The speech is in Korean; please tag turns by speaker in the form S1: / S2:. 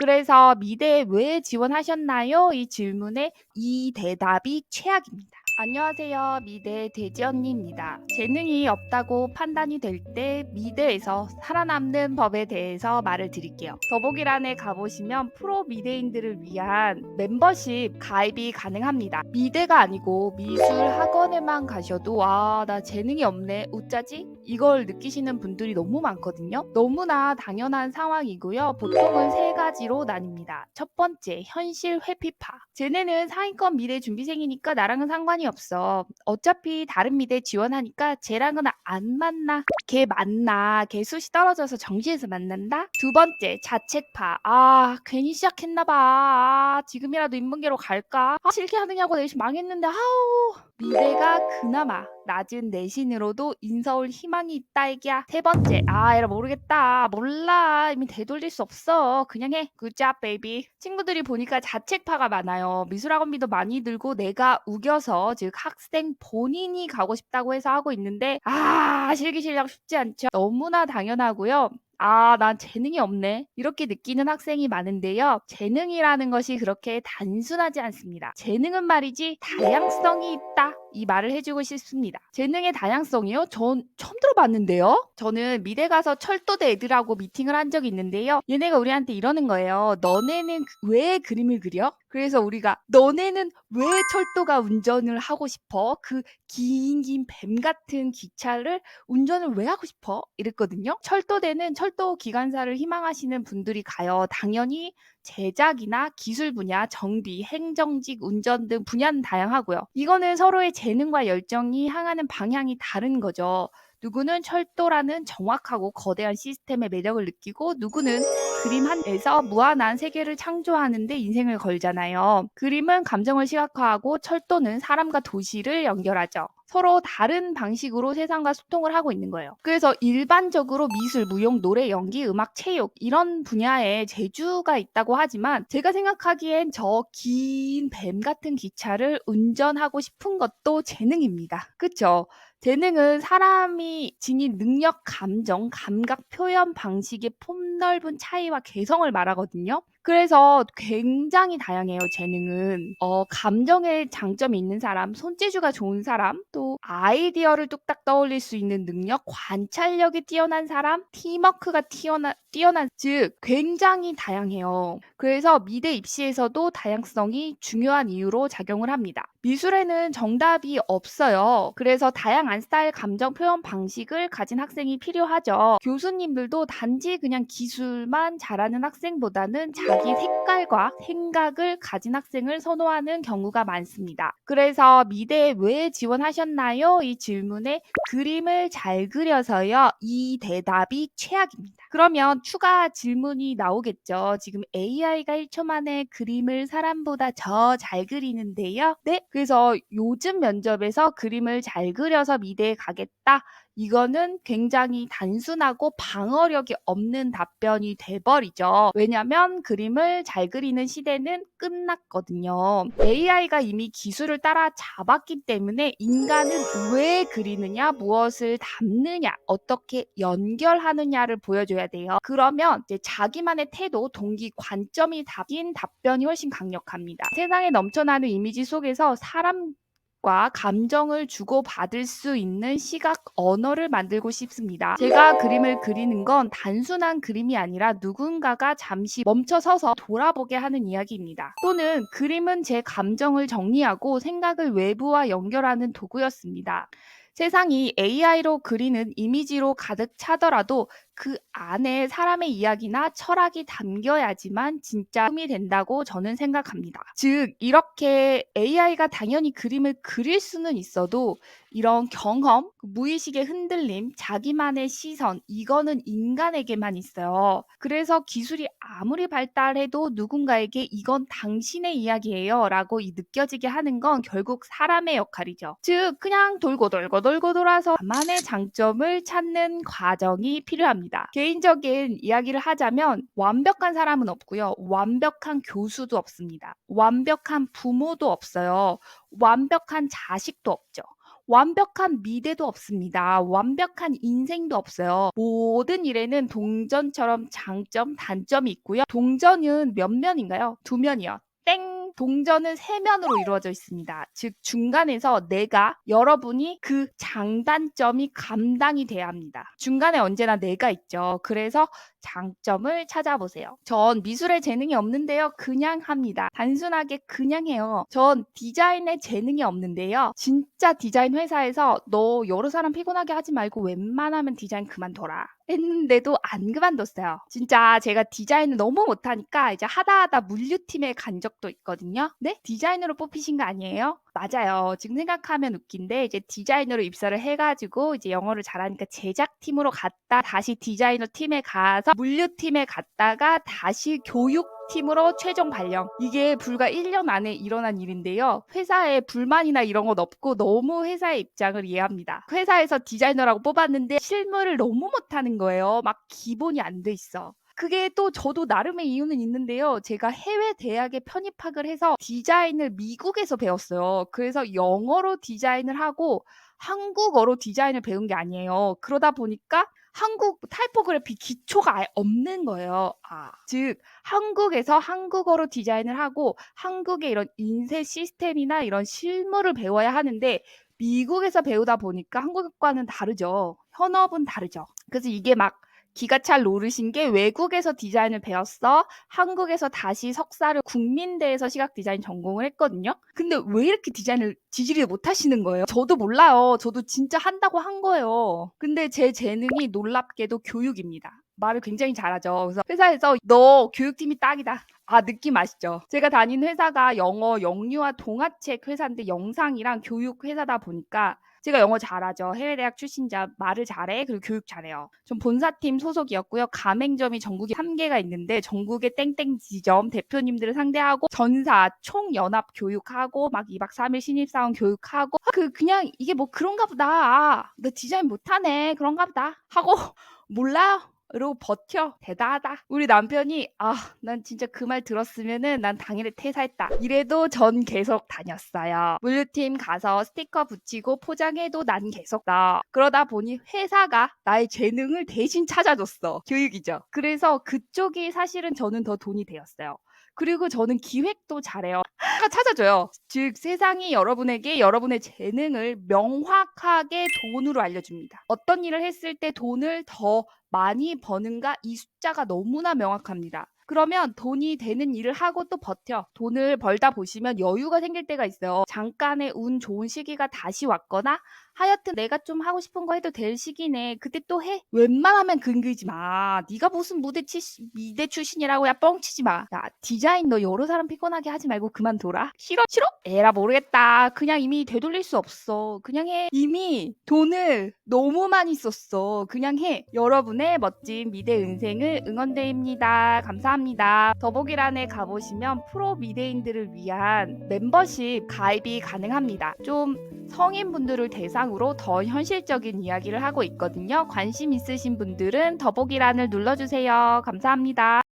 S1: 그래서 미대에 왜 지원하셨나요? 이 질문에 이 대답이 최악입니다. 안녕하세요. 미대 돼지 언니입니다. 재능이 없다고 판단이 될 때 미대에서 살아남는 법에 대해서 말을 드릴게요. 더보기란에 가보시면 프로 미대인들을 위한 멤버십 가입이 가능합니다. 미대가 아니고 미술 학원에만 가셔도 아, 나 재능이 없네. 어쩌지? 이걸 느끼시는 분들이 너무 많거든요. 너무나 당연한 상황이고요. 보통은 세 가지로 나뉩니다. 첫 번째, 현실 회피파. 쟤네는 상위권 미대 준비생이니까 나랑은 상관이 없어. 어차피 다른 미대 지원하니까 쟤랑은 안 만나. 걔 만나. 걔 숱이 떨어져서 정시에서 만난다? 두 번째, 자책파. 아, 괜히 시작했나봐. 아, 지금이라도 인문계로 갈까? 아, 싫게 하느냐고 내신 망했는데, 아우. 미대가 그나마 낮은 내신으로도 인서울 희망이 있다 얘기야. 세 번째, 아, 에라 모르겠다. 몰라. 이미 되돌릴 수 없어. 그냥 해. 굿잡, 베이비. 친구들이 보니까 자책파가 많아요. 미술학원비도 많이 들고 내가 우겨서, 즉 학생 본인이 가고 싶다고 해서 하고 있는데, 아, 실기실력 쉽지 않죠. 너무나 당연하고요. 아, 난 재능이 없네. 이렇게 느끼는 학생이 많은데요. 재능이라는 것이 그렇게 단순하지 않습니다. 재능은 말이지 다양성이 있다. 이 말을 해주고 싶습니다. 재능의 다양성이요? 전 처음 들어봤는데요? 저는 미대 가서 철도대 애들하고 미팅을 한 적이 있는데요. 얘네가 우리한테 이러는 거예요. 너네는 왜 그림을 그려? 그래서 우리가 너네는 왜 철도가 운전을 하고 싶어? 그 긴 긴 뱀 같은 기차를 운전을 왜 하고 싶어? 이랬거든요. 철도대는 철도 기관사를 희망하시는 분들이 가요. 당연히 제작이나 기술 분야, 정비, 행정직, 운전 등 분야는 다양하고요. 이거는 서로의 재능과 열정이 향하는 방향이 다른 거죠. 누구는 철도라는 정확하고 거대한 시스템의 매력을 느끼고 누구는 그림 한 에서 무한한 세계를 창조하는데 인생을 걸잖아요. 그림은 감정을 시각화하고 철도는 사람과 도시를 연결하죠. 서로 다른 방식으로 세상과 소통을 하고 있는 거예요. 그래서 일반적으로 미술, 무용, 노래, 연기, 음악, 체육 이런 분야에 재주가 있다고 하지만 제가 생각하기엔 저 긴 뱀 같은 기차를 운전하고 싶은 것도 재능입니다. 그쵸? 재능은 사람이 지닌 능력, 감정, 감각, 표현 방식의 폭넓은 차이와 개성을 말하거든요. 그래서 굉장히 다양해요, 재능은. 어, 감정에 장점이 있는 사람, 손재주가 좋은 사람, 또 아이디어를 뚝딱 떠올릴 수 있는 능력, 관찰력이 뛰어난 사람, 팀워크가 뛰어난, 뛰어난, 즉, 굉장히 다양해요. 그래서 미대 입시에서도 다양성이 중요한 이유로 작용을 합니다. 미술에는 정답이 없어요. 그래서 다양한 스타일 감정 표현 방식을 가진 학생이 필요하죠. 교수님들도 단지 그냥 기술만 잘하는 학생보다는 자기 색깔과 생각을 가진 학생을 선호하는 경우가 많습니다. 그래서 미대에 왜 지원하셨나요? 이 질문에 그림을 잘 그려서요. 이 대답이 최악입니다. 그러면 추가 질문이 나오겠죠. 지금 AI가 1초 만에 그림을 사람보다 더 잘 그리는데요. 네, 그래서 요즘 면접에서 그림을 잘 그려서 미대에 가겠다. 이거는 굉장히 단순하고 방어력이 없는 답변이 돼버리죠. 왜냐면 그림을 잘 그리는 시대는 끝났거든요. AI가 이미 기술을 따라 잡았기 때문에 인간은 왜 그리느냐, 무엇을 담느냐, 어떻게 연결하느냐를 보여줘야 돼요. 그러면 이제 자기만의 태도, 동기, 관점이 담긴 답변이 훨씬 강력합니다. 세상에 넘쳐나는 이미지 속에서 사람 과 감정을 주고받을 수 있는 시각 언어를 만들고 싶습니다. 제가 그림을 그리는 건 단순한 그림이 아니라 누군가가 잠시 멈춰 서서 돌아보게 하는 이야기입니다. 또는 그림은 제 감정을 정리하고 생각을 외부와 연결하는 도구였습니다. 세상이 AI로 그리는 이미지로 가득 차더라도 그 안에 사람의 이야기나 철학이 담겨야지만 진짜 꿈이 된다고 저는 생각합니다. 즉, 이렇게 AI가 당연히 그림을 그릴 수는 있어도 이런 경험, 그 무의식의 흔들림, 자기만의 시선, 이거는 인간에게만 있어요. 그래서 기술이 아무리 발달해도 누군가에게 이건 당신의 이야기예요 라고 느껴지게 하는 건 결국 사람의 역할이죠. 즉, 그냥 돌고 돌고 돌고 돌아서 나만의 장점을 찾는 과정이 필요합니다. 개인적인 이야기를 하자면 완벽한 사람은 없고요. 완벽한 교수도 없습니다. 완벽한 부모도 없어요. 완벽한 자식도 없죠. 완벽한 미래도 없습니다. 완벽한 인생도 없어요. 모든 일에는 동전처럼 장점, 단점이 있고요. 동전은 몇 면인가요? 두 면이요. 땡! 동전은 세 면으로 이루어져 있습니다. 즉, 중간에서 내가, 여러분이 그 장단점이 감당이 돼야 합니다. 중간에 언제나 내가 있죠. 그래서 장점을 찾아보세요. 전 미술에 재능이 없는데요. 그냥 합니다. 단순하게 그냥 해요. 전 디자인에 재능이 없는데요. 진짜 디자인 회사에서 너 여러 사람 피곤하게 하지 말고 웬만하면 디자인 그만둬라. 했는데도 안 그만뒀어요. 진짜 제가 디자인을 너무 못하니까 이제 하다 하다 물류팀에 간 적도 있거든요. 네? 디자이너로 뽑히신 거 아니에요? 맞아요. 지금 생각하면 웃긴데 이제 디자이너로 입사를 해가지고 이제 영어를 잘하니까 제작팀으로 갔다 다시 디자이너 팀에 가서 물류팀에 갔다가 다시 교육 팀으로 최종 발령. 이게 불과 1년 안에 일어난 일인데요. 회사에 불만이나 이런 건 없고 너무 회사의 입장을 이해합니다. 회사에서 디자이너라고 뽑았는데 실무를 너무 못하는 거예요. 막 기본이 안 돼 있어. 그게 또 저도 나름의 이유는 있는데요. 제가 해외 대학에 편입학을 해서 디자인을 미국에서 배웠어요. 그래서 영어로 디자인을 하고 한국어로 디자인을 배운 게 아니에요. 그러다 보니까 한국 타이포그래피 기초가 없는 거예요. 아, 즉 한국에서 한국어로 디자인을 하고 한국의 이런 인쇄 시스템이나 이런 실무를 배워야 하는데 미국에서 배우다 보니까 한국과는 다르죠. 현업은 다르죠. 그래서 이게 막 기가 찰 노르신 게 외국에서 디자인을 배웠어. 한국에서 다시 석사를 국민대에서 시각 디자인 전공을 했거든요. 근데 왜 이렇게 디자인을 지질이 못하시는 거예요? 저도 몰라요. 저도 진짜 한다고 한 거예요. 근데 제 재능이 놀랍게도 교육입니다. 말을 굉장히 잘하죠. 그래서 회사에서 너 교육팀이 딱이다. 아, 느낌 아시죠? 제가 다닌 회사가 영어 영유아 동화책 회사인데 영상이랑 교육 회사다 보니까 제가 영어 잘하죠. 해외 대학 출신자 말을 잘해. 그리고 교육 잘해요. 전 본사팀 소속이었고요. 가맹점이 전국에 3개가 있는데 전국의 땡땡 지점 대표님들을 상대하고 전사 총연합 교육하고 막 2박 3일 신입사원 교육하고 그 그냥 이게 뭐 그런가 보다. 아, 너 디자인 못하네. 그런가 보다. 하고 몰라요. 이러고 버텨. 대단하다. 우리 남편이 아 난 진짜 그 말 들었으면은 난 당일에 퇴사했다. 이래도 전 계속 다녔어요. 물류팀 가서 스티커 붙이고 포장해도 난 계속 나. 그러다 보니 회사가 나의 재능을 대신 찾아줬어. 교육이죠. 그래서 그쪽이 사실은 저는 더 돈이 되었어요. 그리고 저는 기획도 잘해요. 다 찾아줘요. 즉 세상이 여러분에게 여러분의 재능을 명확하게 돈으로 알려줍니다. 어떤 일을 했을 때 돈을 더 많이 버는가 이 숫자가 너무나 명확합니다. 그러면 돈이 되는 일을 하고 또 버텨. 돈을 벌다 보시면 여유가 생길 때가 있어요. 잠깐의 운 좋은 시기가 다시 왔거나 하여튼 내가 좀 하고 싶은 거 해도 될 시기네. 그때 또 해. 웬만하면 근기지 마. 네가 무슨 무대 치 미대 출신이라고 야 뻥치지 마. 야 디자인 너 여러 사람 피곤하게 하지 말고 그만둬라. 싫어? 싫어? 에라 모르겠다. 그냥 이미 되돌릴 수 없어. 그냥 해. 이미 돈을 너무 많이 썼어. 그냥 해. 여러분의 멋진 미대 인생을 응원드립니다. 감사합니다. 더보기란에 가보시면 프로 미대인들을 위한 멤버십 가입이 가능합니다. 좀 성인분들을 대상으로 더 현실적인 이야기를 하고 있거든요. 관심 있으신 분들은 더보기란을 눌러주세요. 감사합니다.